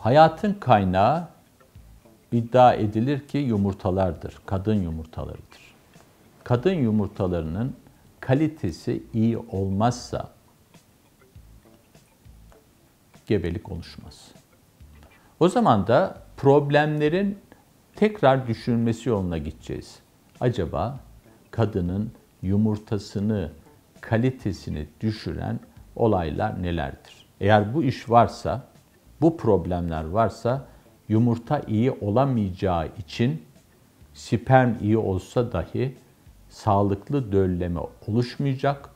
Hayatın kaynağı iddia edilir ki yumurtalardır, kadın yumurtalarıdır. Kadın yumurtalarının kalitesi iyi olmazsa gebelik oluşmaz. O zaman da problemlerin tekrar düşünmesi yoluna gideceğiz. Acaba kadının yumurtasını, kalitesini düşüren olaylar nelerdir? Eğer bu iş varsa, bu problemler varsa yumurta iyi olamayacağı için sperm iyi olsa dahi sağlıklı dölleme oluşmayacak.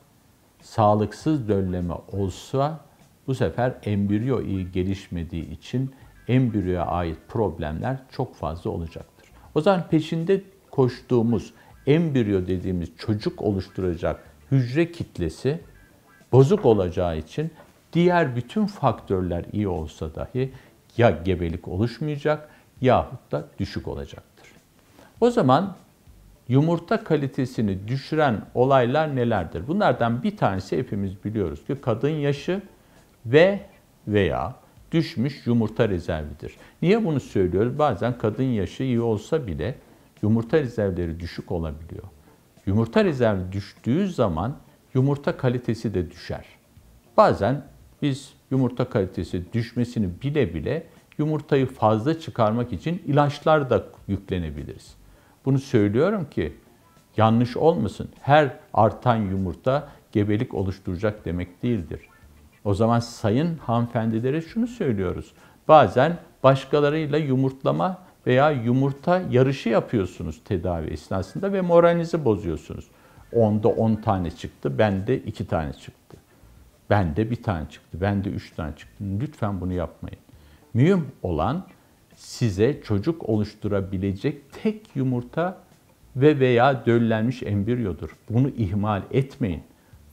Sağlıksız dölleme olsa bu sefer embriyo iyi gelişmediği için embriyoya ait problemler çok fazla olacaktır. O zaman peşinde koştuğumuz embriyo dediğimiz çocuk oluşturacak hücre kitlesi bozuk olacağı için diğer bütün faktörler iyi olsa dahi ya gebelik oluşmayacak yahut da düşük olacaktır. O zaman yumurta kalitesini düşüren olaylar nelerdir? Bunlardan bir tanesi hepimiz biliyoruz ki kadın yaşı ve veya düşmüş yumurta rezervidir. Niye bunu söylüyoruz? Bazen kadın yaşı iyi olsa bile yumurta rezervleri düşük olabiliyor. Yumurta rezervi düştüğü zaman yumurta kalitesi de düşer. Bazen biz yumurta kalitesi düşmesini bile bile yumurtayı fazla çıkarmak için ilaçlar da yüklenebiliriz. Bunu söylüyorum ki yanlış olmasın. Her artan yumurta gebelik oluşturacak demek değildir. O zaman sayın hanımefendilere şunu söylüyoruz. Bazen başkalarıyla yumurtlama veya yumurta yarışı yapıyorsunuz tedavi esnasında ve moralinizi bozuyorsunuz. Onda 10 tane çıktı, bende 2 tane çıktı. Bende bir tane çıktı, bende 3 tane çıktı. Lütfen bunu yapmayın. Mühim olan size çocuk oluşturabilecek tek yumurta ve veya döllenmiş embriyodur. Bunu ihmal etmeyin.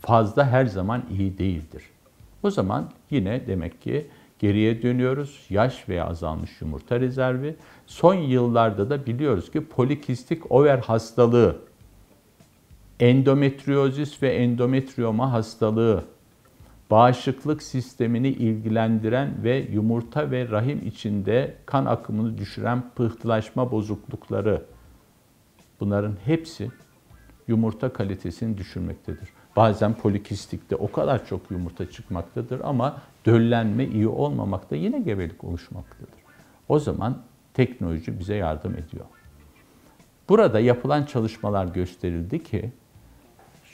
Fazla her zaman iyi değildir. O zaman yine demek ki geriye dönüyoruz. Yaş veya azalmış yumurta rezervi. Son yıllarda da biliyoruz ki polikistik over hastalığı, endometriozis ve endometrioma hastalığı, bağışıklık sistemini ilgilendiren ve yumurta ve rahim içinde kan akımını düşüren pıhtılaşma bozuklukları bunların hepsi yumurta kalitesini düşürmektedir. Bazen polikistikte o kadar çok yumurta çıkmaktadır ama döllenme iyi olmamakta yine gebelik oluşmaktadır. O zaman teknoloji bize yardım ediyor. Burada yapılan çalışmalar gösterildi ki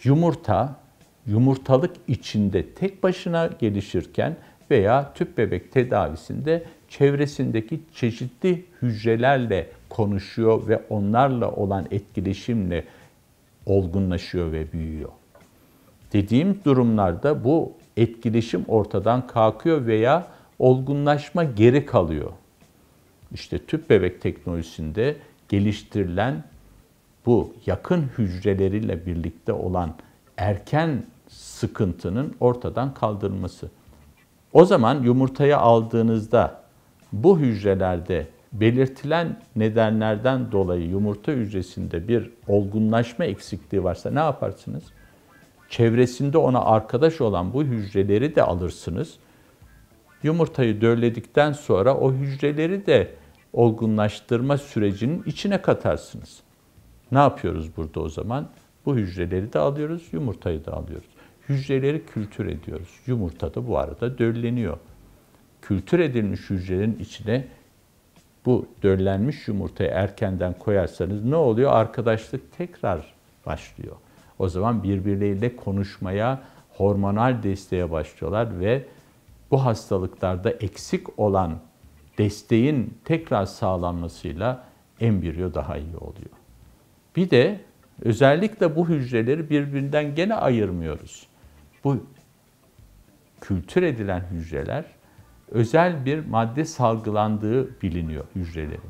yumurta yumurtalık içinde tek başına gelişirken veya tüp bebek tedavisinde çevresindeki çeşitli hücrelerle konuşuyor ve onlarla olan etkileşimle olgunlaşıyor ve büyüyor. Dediğim durumlarda bu etkileşim ortadan kalkıyor veya olgunlaşma geri kalıyor. İşte tüp bebek teknolojisinde geliştirilen bu yakın hücreleriyle birlikte olan erken sıkıntının ortadan kaldırılması. O zaman yumurtayı aldığınızda bu hücrelerde belirtilen nedenlerden dolayı yumurta hücresinde bir olgunlaşma eksikliği varsa ne yaparsınız? Çevresinde ona arkadaş olan bu hücreleri de alırsınız. Yumurtayı dölledikten sonra o hücreleri de olgunlaştırma sürecinin içine katarsınız. Ne yapıyoruz burada o zaman? Bu hücreleri de alıyoruz, yumurtayı da alıyoruz. Hücreleri kültür ediyoruz. Yumurta da bu arada dölleniyor. Kültür edilmiş hücrelerin içine bu döllenmiş yumurtayı erkenden koyarsanız ne oluyor? Arkadaşlık tekrar başlıyor. O zaman birbirleriyle konuşmaya, hormonal desteğe başlıyorlar ve bu hastalıklarda eksik olan desteğin tekrar sağlanmasıyla embriyo daha iyi oluyor. Bir de özellikle bu hücreleri birbirinden gene ayırmıyoruz. Bu kültür edilen hücreler özel bir madde salgılandığı biliniyor hücrelerin.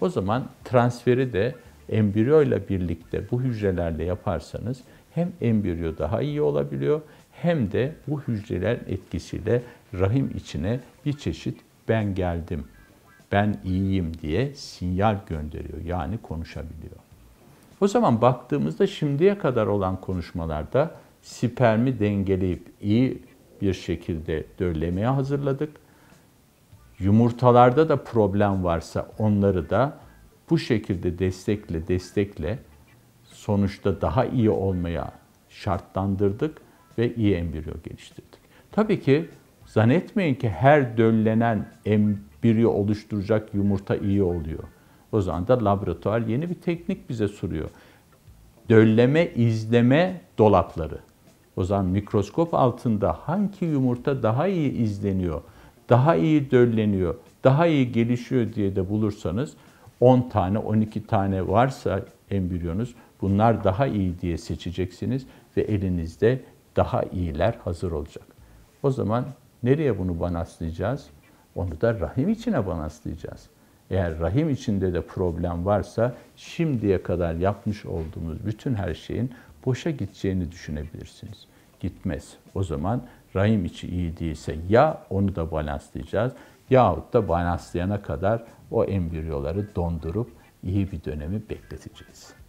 O zaman transferi de embriyo ile birlikte bu hücrelerle yaparsanız hem embriyo daha iyi olabiliyor hem de bu hücreler etkisiyle rahim içine bir çeşit ben geldim, ben iyiyim diye sinyal gönderiyor. Yani konuşabiliyor. O zaman baktığımızda şimdiye kadar olan konuşmalarda spermi dengeleyip iyi bir şekilde döllemeye hazırladık. Yumurtalarda da problem varsa onları da bu şekilde destekle destekle sonuçta daha iyi olmaya şartlandırdık ve iyi embriyo geliştirdik. Tabii ki zannetmeyin ki her döllenen embriyo oluşturacak yumurta iyi oluyor. O zaman da laboratuvar yeni bir teknik bize soruyor. Dölleme, izleme dolapları. O zaman mikroskop altında hangi yumurta daha iyi izleniyor, daha iyi dölleniyor, daha iyi gelişiyor diye de bulursanız 10 tane, 12 tane varsa embriyonuz bunlar daha iyi diye seçeceksiniz ve elinizde daha iyiler hazır olacak. O zaman nereye bunu banaslayacağız? Onu da rahim içine banaslayacağız. Eğer rahim içinde de problem varsa şimdiye kadar yapmış olduğumuz bütün her şeyin boşa gideceğini düşünebilirsiniz. Gitmez. O zaman rahim içi iyi değilse ya onu da balanslayacağız yahut da balanslayana kadar o embriyoları dondurup iyi bir dönemi bekleteceğiz.